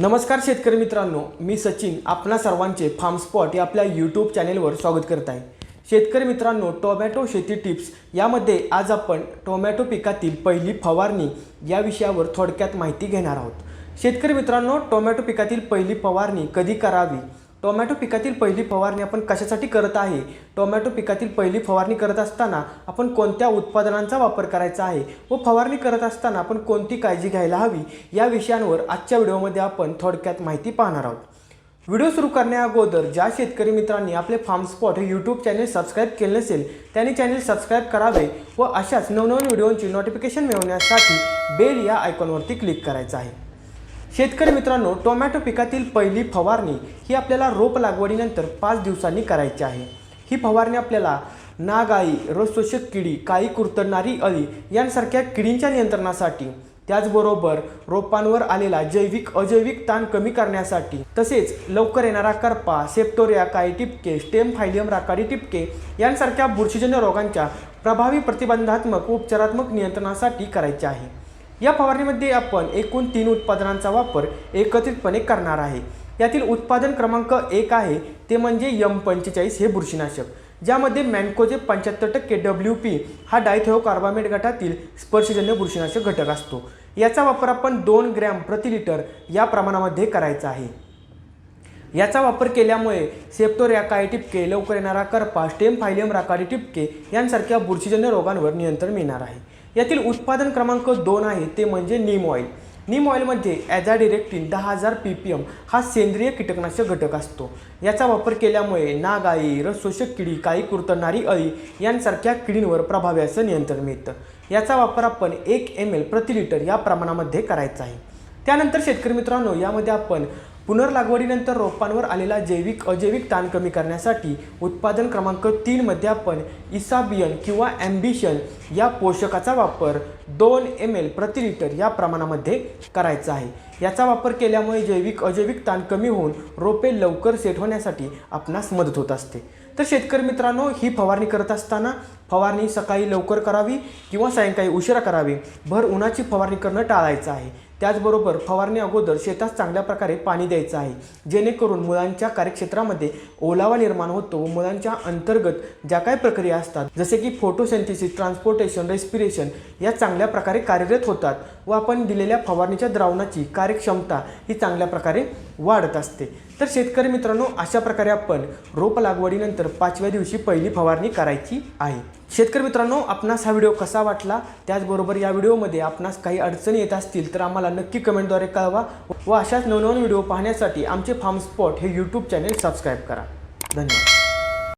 नमस्कार शेतकरी मित्रांनो मी सचिन आपणा सर्वांचे फार्म स्पॉट या आपल्या यूट्यूब चॅनेलवर स्वागत करत आहे. शेतकरी मित्रांनो टोमॅटो शेती टिप्स यामध्ये आज आपण टोमॅटो पिकातील पहिली फवारणी या विषयावर थोडक्यात माहिती घेणार आहोत. शेतकरी मित्रांनो टोमॅटो पिकातील पहिली फवारणी कधी करावी? टोमॅटो पिकातील पहिली फवारणी आपण कशासाठी करत आहे? टोमॅटो पिकातील पहिली फवारणी करत असताना आपण कोणत्या उत्पादनांचा वापर करायचा आहे व फवारणी करत असताना आपण कोणती काळजी घ्यायला हवी? या विषयांवर आजच्या व्हिडिओमध्ये आपण थोडक्यात माहिती पाहणार आहोत. व्हिडिओ सुरू करण्या अगोदर ज्या शेतकरी मित्रांनी आपले फार्म स्पॉट हे यूट्यूब चॅनेल सबस्क्राईब केले नसेल त्यांनी चॅनेल सबस्क्राईब करावे व अशाच नवनवीन व्हिडिओंची नोटिफिकेशन मिळवण्यासाठी बेल या आयकॉनवरती क्लिक करायचं आहे. शेतकरी मित्रांनो टोमॅटो पिकातील पहिली फवारणी ही आपल्याला रोप लागवडीनंतर पाच दिवसांनी करायची आहे. ही फवारणी आपल्याला नागाई रसशोषक किडी काळी कुरतडणारी अळी यांसारख्या किडींच्या नियंत्रणासाठी त्याचबरोबर रोपांवर आलेला जैविक अजैविक ताण कमी करण्यासाठी तसेच लवकर येणारा करपा सेप्टोरिया काळी टिपके स्टेम फायलियम राखाडी टिपके यांसारख्या बुरशीजन्य रोगांच्या प्रभावी प्रतिबंधात्मक उपचारात्मक नियंत्रणासाठी करायचे आहे. या फवारणीमध्ये आपण एकूण तीन उत्पादनांचा वापर एकत्रितपणे करणार आहे. यातील उत्पादन क्रमांक एक आहे ते म्हणजे यम पंचेचाळीस हे बुरशीनाशक ज्यामध्ये मॅन्कोचे पंच्याहत्तर टक्के डब्ल्यू पी हा डायथेओ कार्बामेट गटातील स्पर्शजन्य बुरशीनाशक घटक असतो. याचा वापर आपण दोन ग्रॅम प्रति लिटर या प्रमाणामध्ये करायचा आहे. याचा वापर केल्यामुळे सेप्टोरिया टिपके लवकर येणारा करपा स्टेम फायलियम राकाडी टिपके यांसारख्या बुरशीजन्य रोगांवर नियंत्रण मिळणार आहे. यातील उत्पादन क्रमांक दोन आहे ते म्हणजे नीम ऑइल नीम ऑइलमध्ये ॲझाडिरेक्टिन दहा हजार पी पी एम हा सेंद्रिय कीटकनाशक घटक असतो. याचा वापर केल्यामुळे नागाई रसशोषक किडी काळी कुरतडणारी अळी यांसारख्या किडींवर प्रभावी असं नियंत्रण मिळतं. याचा वापर आपण एक एम एल प्रति लिटर या प्रमाणामध्ये करायचा आहे. त्यानंतर शेतकरी मित्रांनो यामध्ये आपण पुनर्लागवडीनंतर रोपांवर आलेला जैविक अजैविक ताण कमी करण्यासाठी उत्पादन क्रमांक तीनमध्ये आपण इसाबियन किंवा ॲम्बिशन या पोषकाचा वापर दोन एम एल प्रति लिटर या प्रमाणामध्ये करायचा आहे. याचा वापर केल्यामुळे जैविक अजैविक ताण कमी होऊन रोपे लवकर सेट होण्यासाठी आपणास मदत होत असते. तर शेतकरी मित्रांनो ही फवारणी करत असताना फवारणी सकाळी लवकर करावी किंवा सायंकाळी उशिरा करावी भर उन्हाची फवारणी करणं टाळायचं आहे. त्याचबरोबर फवारणी अगोदर शेतात चांगल्या प्रकारे पाणी द्यायचं आहे. जेणेकरून मुलांच्या कार्यक्षेत्रामध्ये ओलावा निर्माण होतो व मुलांच्या अंतर्गत ज्या काही प्रक्रिया असतात जसे की फोटोसेंथिसिस ट्रान्सपोर्टेशन रेस्पिरेशन या चांगल्या प्रकारे कार्यरत होतात. व आपण दिलेल्या फवारणीच्या द्रावणाची कार्यक्षमता ही चांगल्या प्रकारे वाढत असते. तर शेतकरी मित्रांनो अशा प्रकारे आपण रोप लागवडीनंतर पाचव्या दिवशी पहिली फवारणी करायची आहे. शेतकरी मित्रांनो आपणास हा व्हिडिओ कसा वाटला? त्याचबरोबर या व्हिडिओमध्ये आपणास काही अडचणी येत असतील तर आम्हाला नक्की कमेंटद्वारे कळवा व अशाच नवनवीन व्हिडिओ पाहण्यासाठी आमचे फार्म स्पॉट हे यूट्यूब चॅनेल सबस्क्राईब करा. धन्यवाद.